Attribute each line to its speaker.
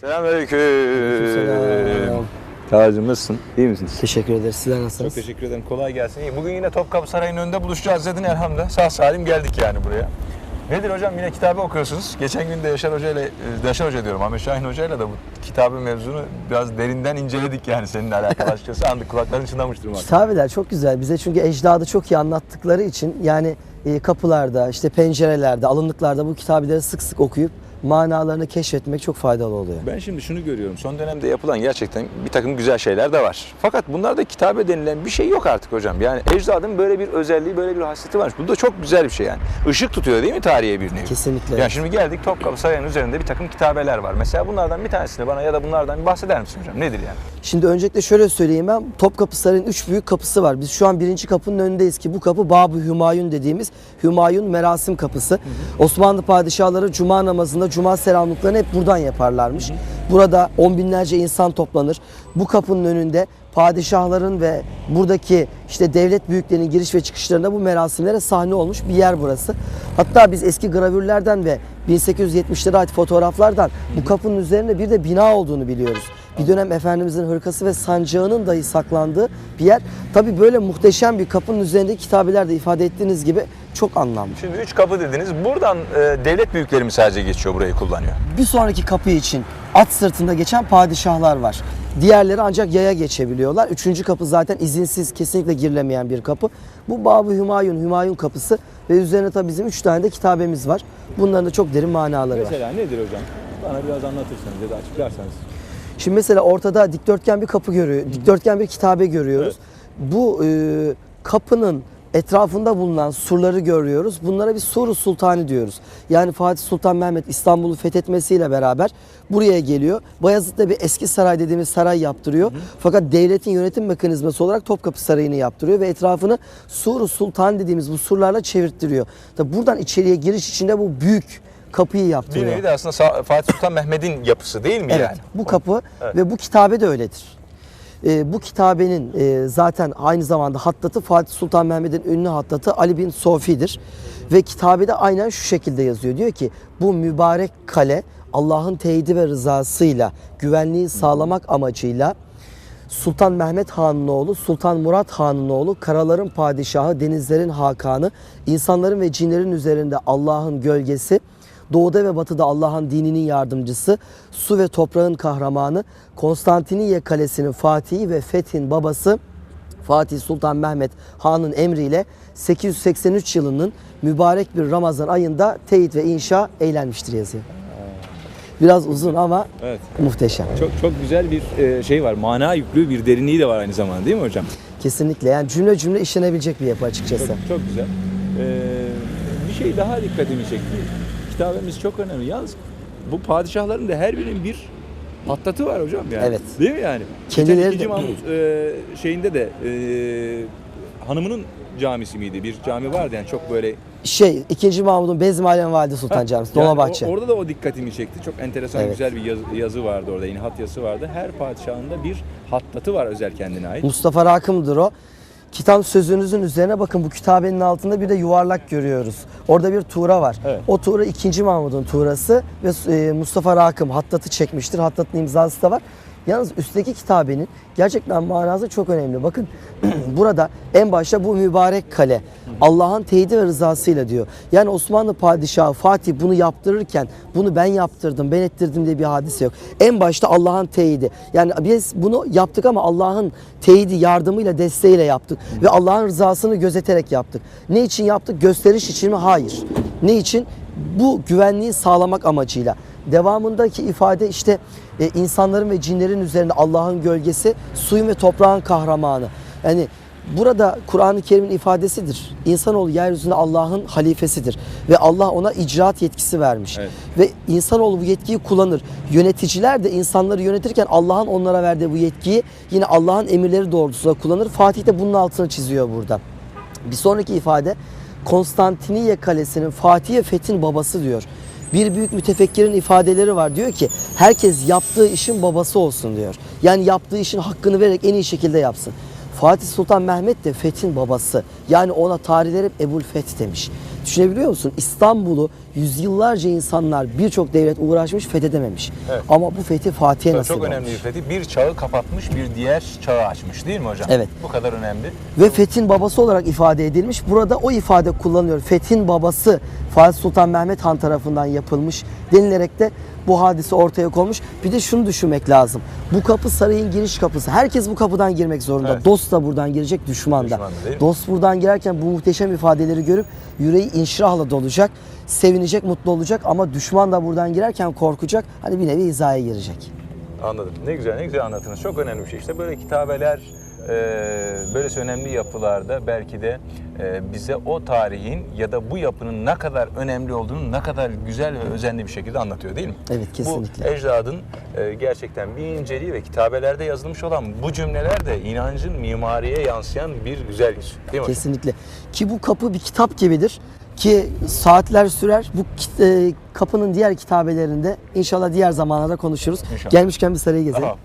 Speaker 1: Selamünaleyküm.
Speaker 2: Selam.
Speaker 1: Tacım nasılsın? İyi misin?
Speaker 2: Teşekkür ederiz. Sizler
Speaker 1: Çok
Speaker 2: nasılsınız?
Speaker 1: teşekkür ederim. Kolay gelsin. İyi. Bugün yine Topkapı Sarayı'nın önünde buluşacağız dedin elhamdülillah. Sağ salim geldik yani buraya. Nedir hocam? Yine kitabı okuyorsunuz. Geçen gün de Yaşar Hoca ile, e, Yaşar Hoca diyorum, Ahmet Şahin Hoca ile de bu kitabın mevzunu biraz derinden inceledik yani seninle alakalı açıkçası. Andık kulakların çınlamıştır.
Speaker 2: Kitabeler çok güzel. Bize çünkü ecdadı çok iyi anlattıkları için yani kapılarda, işte pencerelerde, alınlıklarda bu kitabeleri sık sık okuyup manalarını keşfetmek çok faydalı oluyor.
Speaker 1: Ben şimdi şunu görüyorum. Son dönemde yapılan gerçekten bir takım güzel şeyler de var. Fakat bunlarda kitabe denilen bir şey yok artık hocam. Yani ecdadın böyle bir özelliği, böyle bir hasreti var. Bu da çok güzel bir şey yani. Işık tutuyor değil mi tarihe bir nevi?
Speaker 2: Kesinlikle.
Speaker 1: Yani şimdi geldik Topkapı Sarayı'nın üzerinde bir takım kitabeler var. Mesela bunlardan bir tanesini bana ya da bunlardan bir bahseder misin hocam? Nedir yani?
Speaker 2: Şimdi öncelikle şöyle söyleyeyim ben. Topkapı Sarayı'nın üç büyük kapısı var. Biz şu an birinci kapının önündeyiz ki bu kapı Bab-ı Hümayun dediğimiz Hümayun Merasim Kapısı. Osmanlı padişahları cuma namazında cuma selamlıklarını hep buradan yaparlarmış. Burada on binlerce insan toplanır. Bu kapının önünde padişahların ve buradaki işte devlet büyüklerinin giriş ve çıkışlarında bu merasimlere sahne olmuş bir yer burası. Hatta biz eski gravürlerden ve 1870'lere ait fotoğraflardan bu kapının üzerinde bir de bina olduğunu biliyoruz. Bir dönem Efendimizin hırkası ve sancağının dahi saklandığı bir yer. Tabi böyle muhteşem bir kapının üzerindeki kitabelerde ifade ettiğiniz gibi çok anlamlı.
Speaker 1: Şimdi üç kapı dediniz. Buradan e, devlet büyükleri mi sadece geçiyor burayı kullanıyor?
Speaker 2: Bir sonraki kapı için at sırtında geçen padişahlar var. Diğerleri ancak yaya geçebiliyorlar. Üçüncü kapı zaten izinsiz kesinlikle girilemeyen bir kapı. Bu Bab-ı Hümayun, Hümayun kapısı ve üzerine tabi bizim üç tane de kitabemiz var. Bunların da çok derin manaları var.
Speaker 1: Mesela nedir hocam? Bana biraz anlatırsanız ya da açıklarsanız.
Speaker 2: Şimdi mesela ortada dikdörtgen bir kapı görüyor, dikdörtgen bir kitabe görüyoruz. Bu e, kapının etrafında bulunan surları görüyoruz. Bunlara bir Sur-u Sultani diyoruz. Yani Fatih Sultan Mehmet İstanbul'u fethetmesiyle beraber buraya geliyor. Bayezid'de bir eski saray dediğimiz saray yaptırıyor. Fakat devletin yönetim mekanizması olarak Topkapı Sarayı'nı yaptırıyor ve etrafını Sur-u Sultan dediğimiz bu surlarla çevirttiriyor. Tabi buradan içeriye giriş içinde bu büyük kapıyı
Speaker 1: Bir
Speaker 2: yaptırıyor.
Speaker 1: nevi de aslında Fatih Sultan Mehmet'in yapısı değil mi
Speaker 2: Evet,
Speaker 1: yani?
Speaker 2: bu kapı
Speaker 1: Evet.
Speaker 2: ve bu kitabe de öyledir. Ee, bu kitabenin e, zaten aynı zamanda hattatı Fatih Sultan Mehmet'in ünlü hattatı Ali bin Sofi'dir. Ve kitabede aynen şu şekilde yazıyor. Diyor ki bu mübarek kale Allah'ın teyidi ve rızasıyla güvenliği sağlamak amacıyla Sultan Mehmet Han'ın oğlu, Sultan Murat Han'ın oğlu, karaların padişahı, denizlerin hakanı, insanların ve cinlerin üzerinde Allah'ın gölgesi, doğuda ve batıda Allah'ın dininin yardımcısı, su ve toprağın kahramanı, Konstantiniye Kalesi'nin fatihi ve fethin babası Fatih Sultan Mehmet Han'ın emriyle 883 yılının mübarek bir Ramazan ayında teyit ve inşa eylenmiştir yazıyor. Biraz uzun ama
Speaker 1: Evet.
Speaker 2: muhteşem.
Speaker 1: Çok çok güzel bir e, şey var. Mana yüklü bir derinliği de var aynı zamanda değil mi hocam?
Speaker 2: Kesinlikle yani cümle cümle işlenebilecek bir yapı açıkçası.
Speaker 1: Çok, çok güzel. Ee, bir şey daha dikkatimi çekti. Kitabemiz çok önemli. Yalnız bu padişahların da her birinin bir hattatı var hocam yani.
Speaker 2: Evet.
Speaker 1: Değil mi yani?
Speaker 2: Kendileri
Speaker 1: ikinci Mahmut e, şeyinde de e, hanımının camisi miydi? Bir cami vardı yani çok böyle
Speaker 2: Şey 2. Mahmud'un Bezmialem Valide Sultan Camisi,
Speaker 1: Yani
Speaker 2: Dolmabahçe.
Speaker 1: orada da o dikkatimi çekti. Çok enteresan
Speaker 2: Evet.
Speaker 1: güzel bir yazı, yazı vardı orada. İnhat yazısı vardı. Her padişahın da bir hattatı var özel kendine ait.
Speaker 2: Mustafa Rakım'dır o. Kitap sözünüzün üzerine bakın bu kitabenin altında bir de yuvarlak görüyoruz. Orada bir tuğra var.
Speaker 1: Evet.
Speaker 2: O tuğra 2. Mahmud'un tuğrası ve e, Mustafa Rakım hattatı çekmiştir. Hattatın imzası da var. Yalnız üstteki kitabenin gerçekten manası çok önemli. Bakın burada en başta bu mübarek kale Allah'ın teyidi ve rızasıyla diyor. Yani Osmanlı padişahı Fatih bunu yaptırırken bunu ben yaptırdım, ben ettirdim diye bir hadise yok. En başta Allah'ın teyidi. Yani biz bunu yaptık ama Allah'ın teyidi, yardımıyla, desteğiyle yaptık. Ve Allah'ın rızasını gözeterek yaptık. Ne için yaptık? Gösteriş için mi? Hayır. Ne için? Bu güvenliği sağlamak amacıyla. Devamındaki ifade işte e, insanların ve cinlerin üzerinde Allah'ın gölgesi, suyun ve toprağın kahramanı. Yani burada Kur'an-ı Kerim'in ifadesidir. İnsanoğlu yeryüzünde Allah'ın halifesidir ve Allah ona icraat yetkisi vermiş.
Speaker 1: Evet.
Speaker 2: Ve insanoğlu bu yetkiyi kullanır. Yöneticiler de insanları yönetirken Allah'ın onlara verdiği bu yetkiyi yine Allah'ın emirleri doğrultusunda kullanır. Fatih de bunun altını çiziyor burada. Bir sonraki ifade Konstantiniye Kalesi'nin Fatih'e fethin babası diyor. Bir büyük mütefekkirin ifadeleri var. Diyor ki herkes yaptığı işin babası olsun diyor. Yani yaptığı işin hakkını vererek en iyi şekilde yapsın. Fatih Sultan Mehmet de fethin babası. Yani ona tarihler hep Ebul Feth demiş. Düşünebiliyor musun? İstanbul'u yüzyıllarca insanlar birçok devlet uğraşmış fethedememiş.
Speaker 1: Evet.
Speaker 2: Ama bu fethi Fatih'e nasip
Speaker 1: çok önemli bir fethi. Bir çağı kapatmış, bir diğer çağı açmış değil mi hocam?
Speaker 2: Evet.
Speaker 1: Bu kadar önemli.
Speaker 2: Ve Fethin babası olarak ifade edilmiş. Burada o ifade kullanılıyor. Fethin babası Fatih Sultan Mehmet Han tarafından yapılmış denilerek de bu hadise ortaya konmuş. Bir de şunu düşünmek lazım. Bu kapı sarayın giriş kapısı. Herkes bu kapıdan girmek zorunda.
Speaker 1: Evet.
Speaker 2: Dost da buradan girecek, düşman da.
Speaker 1: Düşman da?
Speaker 2: Dost buradan girerken bu muhteşem ifadeleri görüp yüreği inşirahla dolacak, sevinecek, mutlu olacak ama düşman da buradan girerken korkacak. Hani bir nevi hizaya girecek.
Speaker 1: Anladım. Ne güzel, ne güzel anlatınız. Çok önemli bir şey. İşte böyle kitabeler, e, böylesi önemli yapılarda belki de e, bize o tarihin ya da bu yapının ne kadar önemli olduğunu ne kadar güzel ve özenli bir şekilde anlatıyor değil mi?
Speaker 2: Evet, kesinlikle.
Speaker 1: Bu ecdadın e, gerçekten bir inceliği ve kitabelerde yazılmış olan bu cümleler de inancın mimariye yansıyan bir güzel yüz. Değil mi?
Speaker 2: Kesinlikle. Ki bu kapı bir kitap gibidir. Ki saatler sürer. Bu e, kapının diğer kitabelerinde inşallah diğer zamanlarda konuşuruz.
Speaker 1: İnşallah.
Speaker 2: Gelmişken bir sarayı gezelim.
Speaker 1: Aha,